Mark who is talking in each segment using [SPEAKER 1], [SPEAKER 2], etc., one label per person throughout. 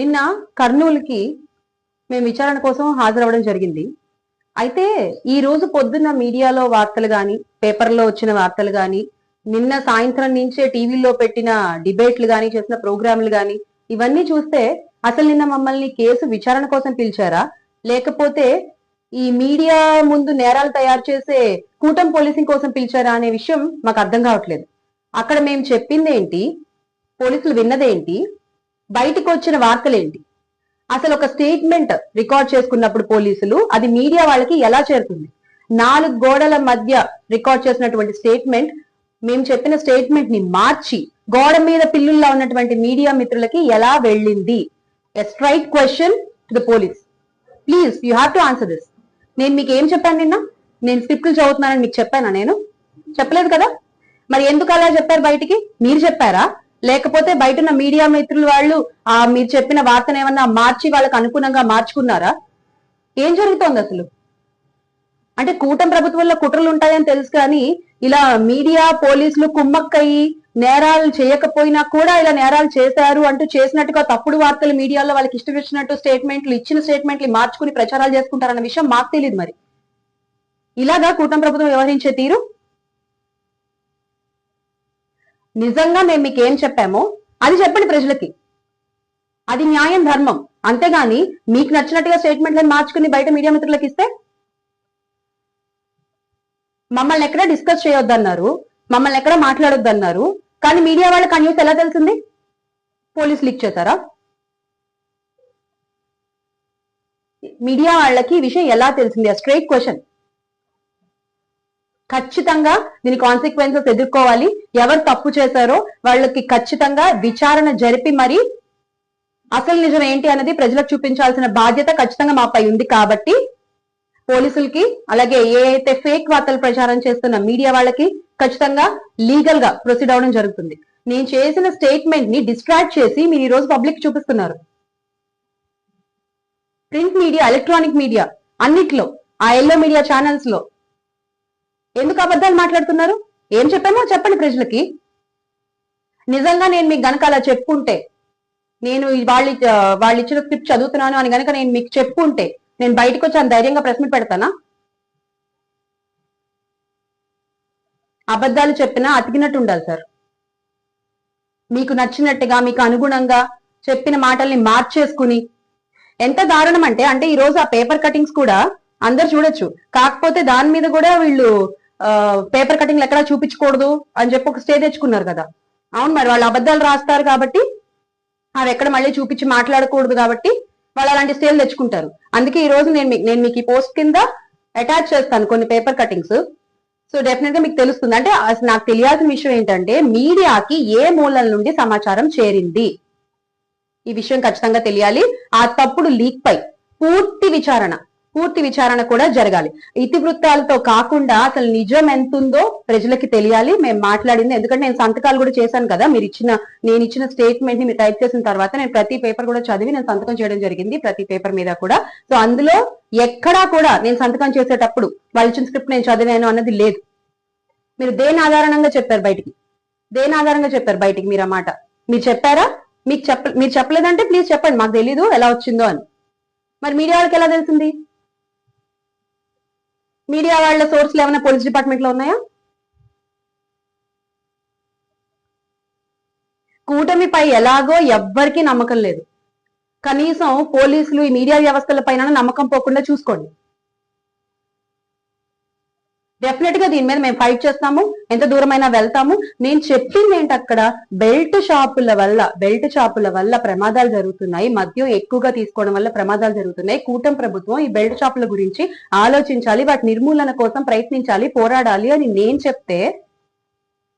[SPEAKER 1] నిన్న కర్నూలుకి మేము విచారణ కోసం హాజరవ్వడం జరిగింది. అయితే ఈ రోజు పొద్దున్న మీడియాలో వార్తలు గాని పేపర్లో వచ్చిన వార్తలు గాని నిన్న సాయంత్రం నుంచే టీవీలో పెట్టిన డిబేట్లు గాని చేసిన ప్రోగ్రాంలు గాని ఇవన్నీ చూస్తే అసలు నిన్న మమ్మల్ని కేసు విచారణ కోసం పిలిచారా? లేకపోతే ఈ మీడియా ముందు నేరాలు తయారు చేసే కూటం పోలీసింగ్ కోసం పిలిచారా అనే విషయం మాకు అర్థం కావట్లేదు. అక్కడ మేము చెప్పింది ఏంటి పోలీసులు విన్నదేంటి? బయటకు వచ్చిన వార్తలేంటి? అసలు ఒక స్టేట్మెంట్ రికార్డ్ చేసుకున్నప్పుడు పోలీసులు అది మీడియా వాళ్ళకి ఎలా చేరుతుంది? నాలుగు గోడల మధ్య రికార్డ్ చేసినటువంటి స్టేట్మెంట్ మేము చెప్పిన స్టేట్మెంట్ని మార్చి గోడ మీద పిల్లుల్లా ఉన్నటువంటి మీడియా మిత్రులకి ఎలా వెళ్ళింది? A straight question to the police please you have to answer this నేను మీకు ఏం చెప్పాను నిన్న? నేను స్క్రిప్ట్లు చదువుతున్నానని మీకు చెప్పానా నేను? చెప్పలేదు కదా? మరి ఎందుకు అలా చెప్పారు బయటికి? మీరు చెప్పారా? లేకపోతే బయట ఉన్న మీడియా మిత్రులు వాళ్ళు ఆ మీరు చెప్పిన వార్తను ఏమన్నా మార్చి వాళ్ళకు అనుగుణంగా మార్చుకున్నారా? ఏం జరుగుతోంది అసలు? అంటే కూటమి ప్రభుత్వంలో కుట్రలు ఉంటాయని తెలుసు కానీ ఇలా మీడియా పోలీసులు కుమ్మక్కయ్యి నేరాలు చేయకపోయినా కూడా ఇలా నేరాలు చేశారు అంటూ చేసినట్టుగా తప్పుడు వార్తలు మీడియాలో వాళ్ళకి ఇష్టం వచ్చినట్టు స్టేట్మెంట్లు ఇచ్చిన స్టేట్మెంట్లు మార్చుకుని ప్రచారాలు చేసుకుంటారన్న విషయం మాకు తెలియదు మరి. ఇలాగా కూటమి ప్రభుత్వం వ్యవహరించే తీరు? నిజంగా మేము మీకు ఏం చెప్పామో అది చెప్పండి ప్రజలకి. అది న్యాయం ధర్మం. అంతేగాని మీకు నచ్చినట్టుగా స్టేట్మెంట్లను మార్చుకుని బయట మీడియా మిత్రులకు ఇస్తే? మమ్మల్ని ఎక్కడ డిస్కస్ చేయొద్దన్నారు మమ్మల్ని ఎక్కడ మాట్లాడొద్దన్నారు కానీ మీడియా వాళ్ళకి ఆ న్యూస్ ఎలా తెలిసింది? పోలీస్ లీక్ చేశారా? మీడియా వాళ్ళకి ఈ విషయం ఎలా తెలిసింది? Straight question. ఖచ్చితంగా దీని కాన్సిక్వెన్సెస్ ఎదుర్కోవాలి. ఎవరు తప్పు చేశారో వాళ్ళకి ఖచ్చితంగా విచారణ జరిపి మరి అసలు నిజం ఏంటి అనేది ప్రజలకు చూపించాల్సిన బాధ్యత ఖచ్చితంగా మాపై ఉంది కాబట్టి పోలీసులకి అలాగే ఏ అయితే ఫేక్ వార్తలు ప్రచారం చేస్తున్న మీడియా వాళ్ళకి ఖచ్చితంగా లీగల్గా ప్రొసీడ్ అవడం జరుగుతుంది. నేను చేసిన స్టేట్మెంట్ని డిస్ట్రాక్ట్ చేసి మీరు ఈ రోజు పబ్లిక్ చూపిస్తున్నారు. ప్రింట్ మీడియా ఎలక్ట్రానిక్ మీడియా అన్నిట్లో ఆ ఎల్లో మీడియా ఛానల్స్లో ఎందుకు అబద్ధాలు మాట్లాడుతున్నారు? ఏం చెప్పామో చెప్పండి ప్రజలకి. నిజంగా నేను మీకు గనక అలా చెప్పుంటే నేను వాళ్ళు వాళ్ళు ఇచ్చిన స్క్రిప్ట్ చదువుతున్నాను అని గనక నేను మీకు చెప్పుంటే నేను బయటకు వచ్చి అంత ధైర్యంగా ప్రశ్న పెడతానా? అబద్ధాలు చెప్పినా అతికినట్టు ఉండాలి సార్. మీకు నచ్చినట్టుగా మీకు అనుగుణంగా చెప్పిన మాటల్ని మార్చేసుకుని ఎంత దారుణం అంటే అంటే ఈ రోజు ఆ పేపర్ కటింగ్స్ కూడా అందరు చూడొచ్చు. కాకపోతే దాని మీద కూడా వీళ్ళు పేపర్ కటింగ్లు ఎక్కడా చూపించకూడదు అని చెప్పి ఒక స్టే తెచ్చుకున్నారు కదా. అవును మరి వాళ్ళు అబద్ధాలు రాస్తారు కాబట్టి అవి ఎక్కడ మళ్ళీ చూపించి మాట్లాడకూడదు కాబట్టి వాళ్ళు అలాంటి స్టేలు తెచ్చుకుంటారు. అందుకే ఈ రోజు నేను మీకు నేను మీకు ఈ పోస్ట్ కింద అటాచ్ చేస్తాను కొన్ని పేపర్ కటింగ్స్. సో డెఫినెట్గా మీకు తెలుస్తుంది. అంటే అసలు నాకు తెలియాల్సిన విషయం ఏంటంటే మీడియాకి ఏ మూలం నుండి సమాచారం చేరింది? ఈ విషయం ఖచ్చితంగా తెలియాలి. ఆ తప్పుడు లీక్ పై పూర్తి విచారణ. పూర్తి విచారణ కూడా జరగాలి. ఇతివృత్తాలతో కాకుండా అసలు నిజం ఎంతుందో ప్రజలకి తెలియాలి. మేము మాట్లాడింది. ఎందుకంటే నేను సంతకాలు కూడా చేశాను కదా. మీరు ఇచ్చిన నేను ఇచ్చిన స్టేట్మెంట్ని మీరు టైప్ చేసిన తర్వాత నేను ప్రతి పేపర్ కూడా చదివి నేను సంతకం చేయడం జరిగింది ప్రతి పేపర్ మీద కూడా. సో అందులో ఎక్కడా కూడా నేను సంతకం చేసేటప్పుడు వాళ్ళు ఇచ్చిన స్క్రిప్ట్ నేను చదివాను అన్నది లేదు. మీరు దేని ఆధారంగా చెప్పారు బయటికి? దేని ఆధారంగా చెప్పారు బయటికి మీరు ఆ మాట? మీరు చెప్పారా? మీకు చెప్ప మీరు చెప్పలేదంటే ప్లీజ్ చెప్పండి. మాకు తెలీదు. ఎలా వచ్చిందో అని. మరి మీడియా వాళ్ళకి ఎలా తెలిసింది? మీడియా వాళ్ళ సోర్స్లు ఏమైనా పోలీస్ డిపార్ట్మెంట్లో ఉన్నాయా? కూటమిపై ఎలాగో ఎవ్వరికీ నమ్మకం లేదు. కనీసం పోలీసులు ఈ మీడియా వ్యవస్థల పైన నమ్మకం పోకుండా చూసుకోండి. డెఫినెట్గా దీని మీద మేము ఫైట్ చేస్తాము ఎంత దూరమైనా వెళ్తాము. నేను చెప్పింది ఏంటి అక్కడ బెల్ట్ షాపుల వల్ల బెల్ట్ షాపుల వల్ల ప్రమాదాలు జరుగుతున్నాయి. మద్యం ఎక్కువగా తీసుకోవడం వల్ల ప్రమాదాలు జరుగుతున్నాయి. కూటమి ప్రభుత్వం ఈ బెల్ట్ షాపుల గురించి ఆలోచించాలి. వాటి నిర్మూలన కోసం ప్రయత్నించాలి పోరాడాలి అని నేను చెప్తే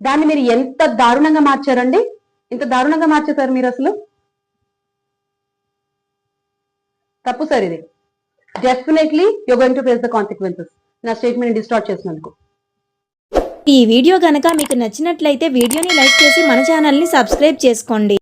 [SPEAKER 1] దాన్ని మీరు ఎంత దారుణంగా మార్చారండి? ఇంత దారుణంగా మార్చేశారు మీరు అసలు? తప్పు సార్ ఇది. Definitely you going to face the consequences నా స్టేట్మెంట్ డిస్టార్ట్ చేసినందుకు.
[SPEAKER 2] ఈ వీడియో గనక మీకు నచ్చినట్లయితే వీడియోని లైక్ చేసి మన ఛానల్ని సబ్స్క్రైబ్ చేసుకోండి.